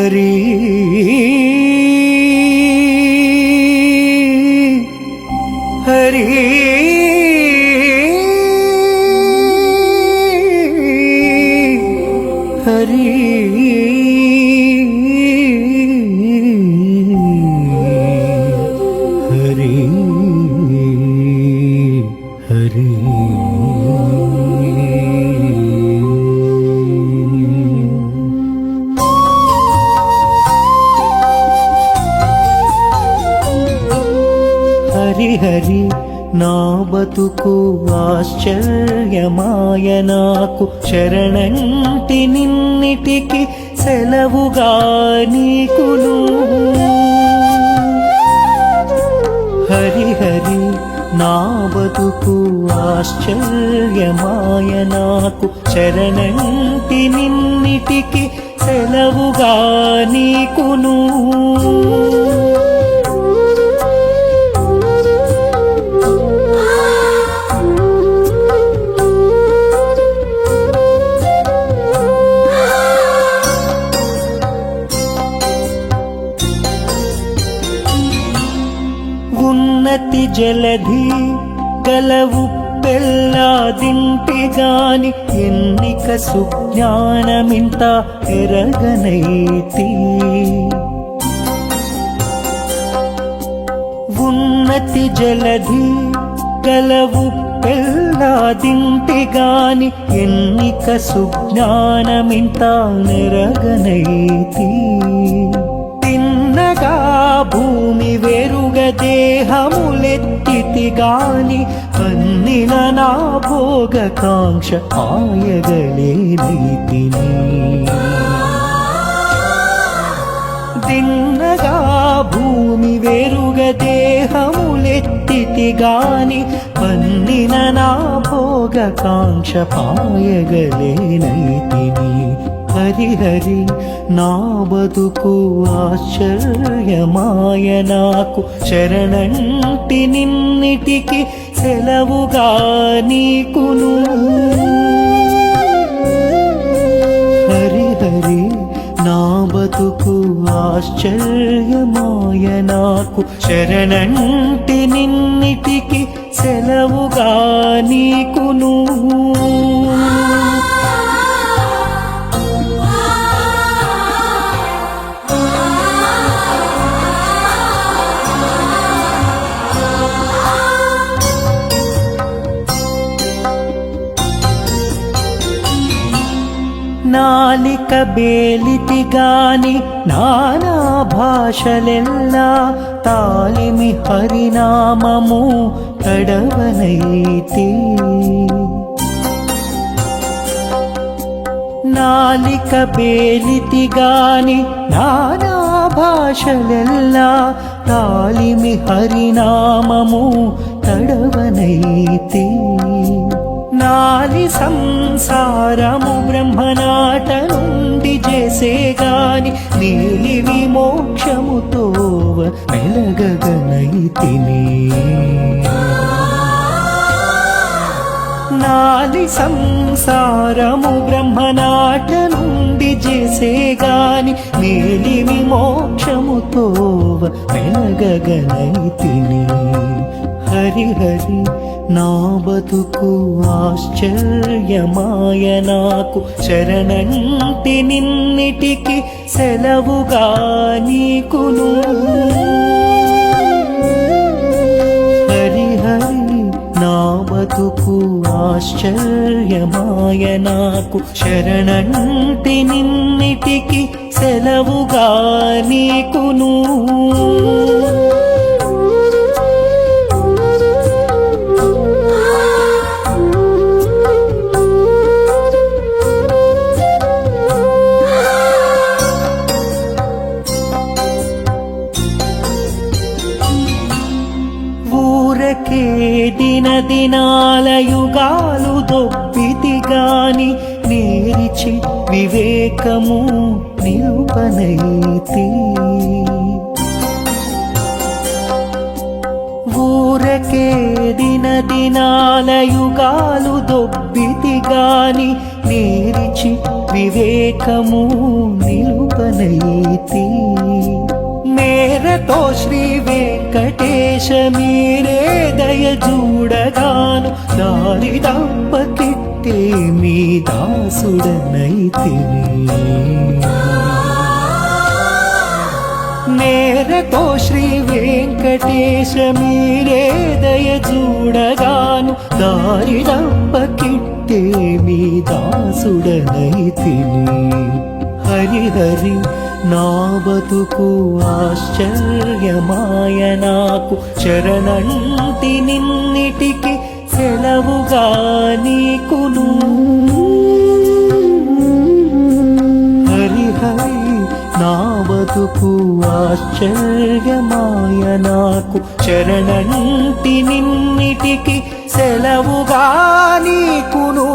హరి హరి హరి హరిహరి నా బతుకు ఆశ్చర్యమాయ నాకు. శరణంటి నిన్నిటికి సెలవుగా నీకును. హరిహరి నా బతుకు ఆశ్చర్యమాయ నాకు. శరణంటి నిన్నిటికి సెలవుగా నీకును. గున్నతి జలధి కలవు పెళ్ళాదింటి గాని ఎన్నిక సుజ్ఞానమింత ఎరగనైతి. ఉన్నతి జలధి కలవు పెళ్ళాదింటి గాని ఎన్నిక సుజ్ఞానమింత నెరగనైతి. భూమి వెరుగ దేహములెత్తితి గాని కన్నిన నా భోగకాంక్ష ఆయగలే నీతిని. తిన్నగా భూమి వెరుగ దేహములెత్తితి గాని పన్నిన నా భోగకాంక్ష పాయగలేనైతిని హరిహరి నా బతుకు ఆశ్చర్యమాయ నాకు. శరణంటి నిన్నిటికి సెలవుగా నీకును. హరిహరి నా బతుకు ఆశ్చర్యమాయ నాకు. శరణంటి నిన్నిటికి సెలవుగా నీకును. నాలిక బేలితి గాని నానా భాషలెల్లా తాలిమి హరినామము తడవనైతి నాలిక బేలితి గాని నానా భాషలెల్లా తాలిమి హరినామము తడవనైతే నాలి సంసారము బ్రహ్మనాట నుండి చేసే గాని నీలి విమోక్షముతో మెలగగనైతిని. నాలి సంసారము బ్రహ్మనాట నుండి చేసే గాని నీలి విమోక్షముతో మెలగగనైతిని. హరి హరి నా బతుకు ఆశ్చర్యమాయ నాకు. శరణంటి నిన్నిటికి సెలవుగా నీకును. హరి నా బతుకు ఆశ్చర్యమాయ నాకు. శరణంటి నిన్నిటికి సెలవుగా నీకును. దిన దినాల యుగాలు దొబ్బితి గాని నేరిచి వివేకము నిలుపనైతి ఊరకే దిన దినాల యుగాలు దొబ్బితి గాని నేరిచి వివేకము నిలుపనైతి మేరతో శ్రీ వెంకటే వెంకటేశ మీరే దయ చూడగాను దారి దంపకిట్టే మీ దాసుడనైతే నేరతో శ్రీ వెంకటేశ మీరే దయ చూడగాను దారి రంపకిట్టే మీ దాసుడనైతే హరి హరి నా బతుకు ఆశ్చర్యమాయ నాకు చరణంటి నిన్నిటికి సెలవుగా నీకును. హరి నా బతుకు ఆశ్చర్యమాయ నాకు చరణంటి నిన్నిటికి సెలవుగా నీకును.